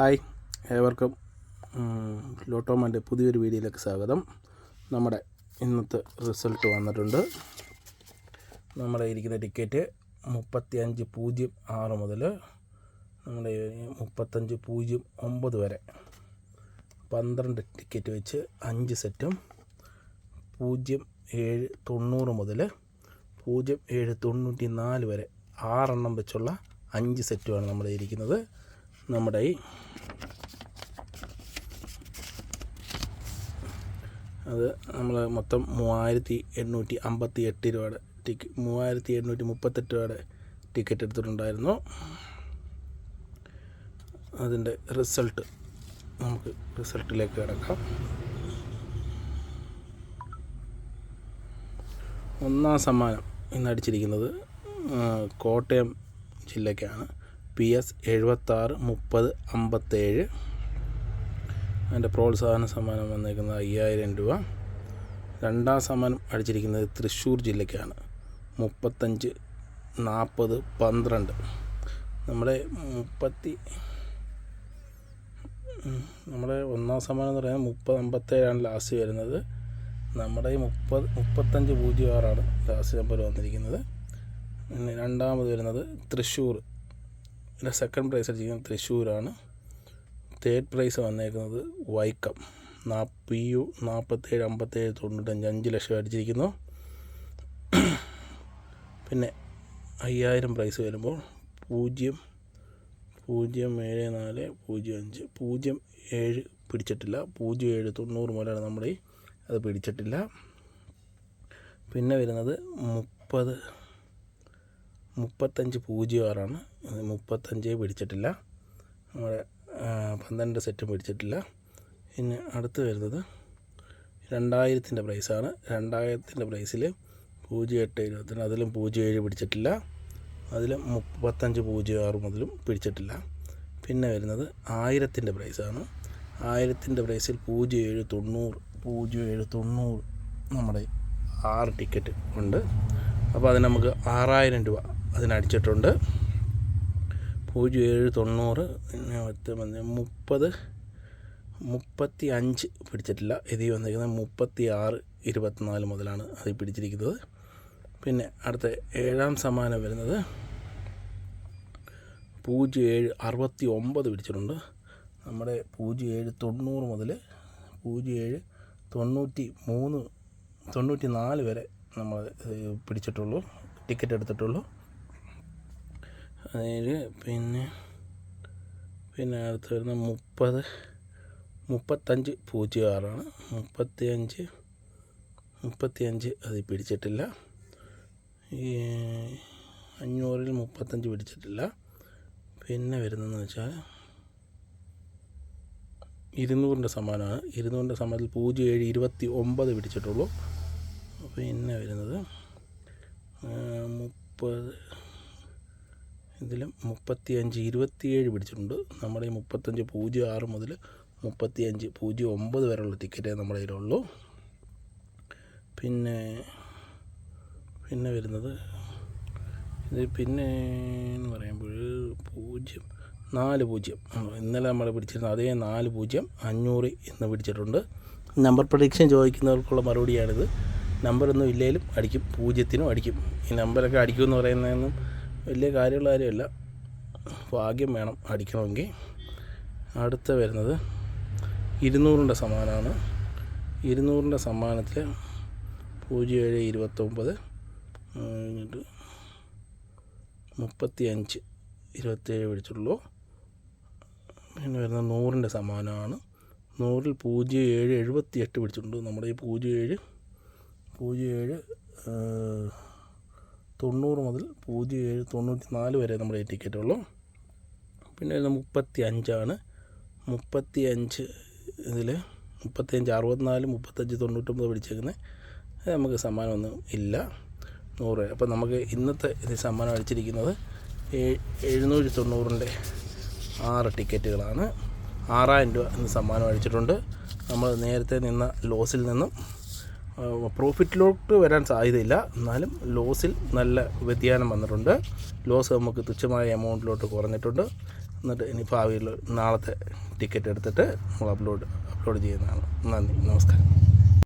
Hi ഏവർക്കും. ലോട്ടോമാന്റെ പുതിയൊരു വീഡിയോയിലേക്ക് സ്വാഗതം. നമ്മുടെ ഇന്നത്തെ റിസൾട്ട് വന്നിട്ടുണ്ട്. നമ്മുടെ ഇരിക്കുന്ന ടിക്കറ്റ് മുപ്പത്തി അഞ്ച് പൂജ്യം ആറ് മുതൽ നമ്മുടെ മുപ്പത്തഞ്ച് പൂജ്യം ഒമ്പത് വരെ. പന്ത്രണ്ട് ടിക്കറ്റ് വെച്ച് അഞ്ച് സെറ്റും പൂജ്യം ഏഴ് തൊണ്ണൂറ് മുതൽ പൂജ്യം ഏഴ് തൊണ്ണൂറ്റി നാല് വരെ ആറെണ്ണം വെച്ചുള്ള അഞ്ച് സെറ്റുമാണ് നമ്മുടെ ഇരിക്കുന്നത്. നമ്മുടെ ഈ അത് നമ്മൾ മൊത്തം മൂവായിരത്തി എണ്ണൂറ്റി അമ്പത്തി എട്ട് രൂപയുടെ ടിക്കറ്റ് മൂവായിരത്തി എണ്ണൂറ്റി മുപ്പത്തെട്ട് രൂപയുടെ ടിക്കറ്റ് എടുത്തിട്ടുണ്ടായിരുന്നു. അതിന്റെ റിസൾട്ട് നമുക്ക് റിസൾട്ടിലേക്ക് കിടക്കാം. ഒന്നാം സമ്മാനം ഇന്ന് അടിച്ചിരിക്കുന്നത് കോട്ടയം ജില്ലയ്ക്കാണ്. പി എസ് എഴുപത്താറ് മുപ്പത് അമ്പത്തേഴ്. അതിന്റെ പ്രോത്സാഹന സമ്മാനം വന്നേക്കുന്നത് അയ്യായിരം രൂപ. രണ്ടാം സമ്മാനം അടിച്ചിരിക്കുന്നത് തൃശ്ശൂർ ജില്ലയ്ക്കാണ്. മുപ്പത്തഞ്ച് നാൽപ്പത് പന്ത്രണ്ട്. നമ്മുടെ മുപ്പത്തി നമ്മുടെ ഒന്നാം സമ്മാനം എന്ന് പറയുന്നത് മുപ്പത് അമ്പത്തേഴാണ് ലാസ്റ്റ് വരുന്നത്. നമ്മുടെ ഈ മുപ്പത് മുപ്പത്തഞ്ച് പൂജ്യം ആറാണ് ലാസ്റ്റ് നമ്പർ വന്നിരിക്കുന്നത്. പിന്നെ രണ്ടാമത് വരുന്നത് തൃശ്ശൂർ. ഇതിന്റെ സെക്കൻഡ് പ്രൈസ് അടിച്ചിരിക്കുന്നത് തൃശ്ശൂരാണ്. തേർഡ് പ്രൈസ് വന്നേക്കുന്നത് വൈക്കം. നാ പി യു നാൽപ്പത്തേഴ് അമ്പത്തേഴ് തൊണ്ണൂറ്റഞ്ച് അഞ്ച് ലക്ഷം അടിച്ചിരിക്കുന്നു. പിന്നെ അയ്യായിരം പ്രൈസ് വരുമ്പോൾ പൂജ്യം പൂജ്യം ഏഴ് നാല് പൂജ്യം അഞ്ച് പൂജ്യം ഏഴ് പിടിച്ചിട്ടില്ല. പൂജ്യം ഏഴ് തൊണ്ണൂറ് മുതലാണ് നമ്മുടെ ഈ അത് പിടിച്ചിട്ടില്ല. പിന്നെ വരുന്നത് മുപ്പത് മുപ്പത്തഞ്ച് പൂജ്യം ആറാണ്. മുപ്പത്തഞ്ച് പിടിച്ചിട്ടില്ല. നമ്മുടെ പന്ത്രണ്ട് സെറ്റും പിടിച്ചിട്ടില്ല. പിന്നെ അടുത്ത് വരുന്നത് രണ്ടായിരത്തിന്റെ പ്രൈസാണ്. രണ്ടായിരത്തിന്റെ പ്രൈസിൽ പൂജ്യം എട്ട് ഇരുപത്തിന് അതിലും പൂജ്യം ഏഴ് പിടിച്ചിട്ടില്ല. അതിലും മുപ്പത്തഞ്ച് പൂജ്യം ആറ് മുതലും പിടിച്ചിട്ടില്ല. പിന്നെ വരുന്നത് ആയിരത്തിന്റെ പ്രൈസാണ്. ആയിരത്തിന്റെ പ്രൈസിൽ പൂജ്യം ഏഴ് തൊണ്ണൂറ് പൂജ്യം ഏഴ് തൊണ്ണൂറ് നമ്മുടെ ആറ് ടിക്കറ്റ് ഉണ്ട്. അപ്പോൾ അതിന് നമുക്ക് ആറായിരം രൂപ അതിനടിച്ചിട്ടുണ്ട്. പൂജ്യം ഏഴ് തൊണ്ണൂറ് പിന്നെ പത്ത് പതിനഞ്ച് മുപ്പത് മുപ്പത്തി അഞ്ച് പിടിച്ചിട്ടില്ല. ഇതിൽ വന്നിരിക്കുന്നത് മുപ്പത്തി ആറ് ഇരുപത്തിനാല് മുതലാണ് അത് പിടിച്ചിരിക്കുന്നത്. പിന്നെ അടുത്ത ഏഴാം സമ്മാനം വരുന്നത് പൂജ്യം ഏഴ് അറുപത്തി ഒമ്പത് പിടിച്ചിട്ടുണ്ട്. നമ്മുടെ പൂജ്യം ഏഴ് തൊണ്ണൂറ് മുതൽ പൂജ്യം ഏഴ് തൊണ്ണൂറ്റി മൂന്ന് തൊണ്ണൂറ്റി നാല് വരെ നമ്മൾ പിടിച്ചിട്ടുള്ളൂ. ടിക്കറ്റ് എടുത്തിട്ടുള്ളൂ. അതിൽ പിന്നെ പിന്നെ അടുത്ത് വരുന്ന മുപ്പത് മുപ്പത്തഞ്ച് പൂജ്യം ആറാണ്. മുപ്പത്തി അഞ്ച് മുപ്പത്തി അഞ്ച് അത് പിടിച്ചിട്ടില്ല. ഈ അഞ്ഞൂറിൽ മുപ്പത്തഞ്ച് പിടിച്ചിട്ടില്ല. പിന്നെ വരുന്നതെന്ന് വെച്ചാൽ ഇരുന്നൂറിന്റെ സമ്മാനമാണ് ഇരുന്നൂറിന്റെ സമ്മാനത്തിൽ പൂജ്യം ഏഴ് ഇരുപത്തി ഒമ്പത് പിടിച്ചിട്ടുള്ളൂ. പിന്നെ വരുന്നത് മുപ്പത് ഇതിലും മുപ്പത്തിയഞ്ച് ഇരുപത്തിയേഴ് പിടിച്ചിട്ടുണ്ട്. നമ്മുടെ ഈ മുപ്പത്തഞ്ച് പൂജ്യം ആറ് മുതൽ മുപ്പത്തിയഞ്ച് പൂജ്യം ഒമ്പത് വരെയുള്ള ടിക്കറ്റേ നമ്മുടെ കയ്യിലുള്ളൂ. പിന്നെ പിന്നെ വരുന്നത് ഇത് പിന്നെ എന്ന് പറയുമ്പോൾ പൂജ്യം നാല് പൂജ്യം. ഇന്നലെ നമ്മൾ പിടിച്ചിരുന്ന അതേ നാല് പൂജ്യം അഞ്ഞൂറ് എന്ന് പിടിച്ചിട്ടുണ്ട്. Number prediction ചോദിക്കുന്നവർക്കുള്ള മറുപടിയാണിത്. നമ്പറൊന്നും ഇല്ലെങ്കിലും അടിക്കും പൂജ്യത്തിനും അടിക്കും. ഈ നമ്പറൊക്കെ അടിക്കുമെന്ന് പറയുന്നതൊന്നും വലിയ കാര്യമുള്ള കാര്യമല്ല. ഭാഗ്യം വേണം അടിക്കണമെങ്കിൽ. അടുത്ത വരുന്നത് ഇരുന്നൂറിന്റെ സമ്മാനമാണ്. ഇരുന്നൂറിന്റെ സമ്മാനത്തിൽ പൂജ്യം ഏഴ് ഇരുപത്തൊമ്പത് കഴിഞ്ഞിട്ട് മുപ്പത്തി അഞ്ച് ഇരുപത്തേഴ് പിടിച്ചുള്ളൂ. പിന്നെ വരുന്ന നൂറിന്റെ സമ്മാനമാണ്. നൂറിൽ പൂജ്യം ഏഴ് എഴുപത്തി എട്ട് പിടിച്ചിട്ടുണ്ട്. നമ്മുടെ ഈ പൂജ്യം ഏഴ് പൂജ്യം ഏഴ് തൊണ്ണൂറ് മുതൽ പൂജ്യം ഏഴ് തൊണ്ണൂറ്റി നാല് വരെ നമ്മുടെ ടിക്കറ്റ് ഉള്ളൂ. പിന്നെ മുപ്പത്തി അഞ്ചാണ് മുപ്പത്തി അഞ്ച് ഇതിൽ മുപ്പത്തി അഞ്ച് അറുപത്തിനാല് മുപ്പത്തഞ്ച് തൊണ്ണൂറ്റൊമ്പത് പിടിച്ചേക്കുന്നത് നമുക്ക് സമ്മാനമൊന്നും ഇല്ല. നൂറ് അപ്പോൾ നമുക്ക് ഇന്നത്തെ ഇത് സമ്മാനം അടിച്ചിരിക്കുന്നത് എഴുന്നൂറ്റി തൊണ്ണൂറിന്റെ ആറ് ടിക്കറ്റുകളാണ്. ആറായിരം രൂപ ഇന്ന് സമ്മാനം അടിച്ചിട്ടുണ്ട്. നമ്മൾ നേരത്തെ നിന്ന ലോസിൽ നിന്നും പ്രോഫിറ്റിലോട്ട് വരാൻ സാധ്യതയില്ല. എന്നാലും ലോസിൽ നല്ല വ്യതിയാനം വന്നിട്ടുണ്ട്. ലോസ് നമുക്ക് തുച്ഛമായ എമൗണ്ടിലോട്ട് കുറഞ്ഞിട്ടുണ്ട്. എന്നിട്ട് ഇനി ഭാവിയിൽ നാളത്തെ ടിക്കറ്റ് എടുത്തിട്ട് നമ്മൾ അപ്ലോഡ് അപ്ലോഡ് ചെയ്യുന്നതാണ്. നന്ദി നമസ്കാരം.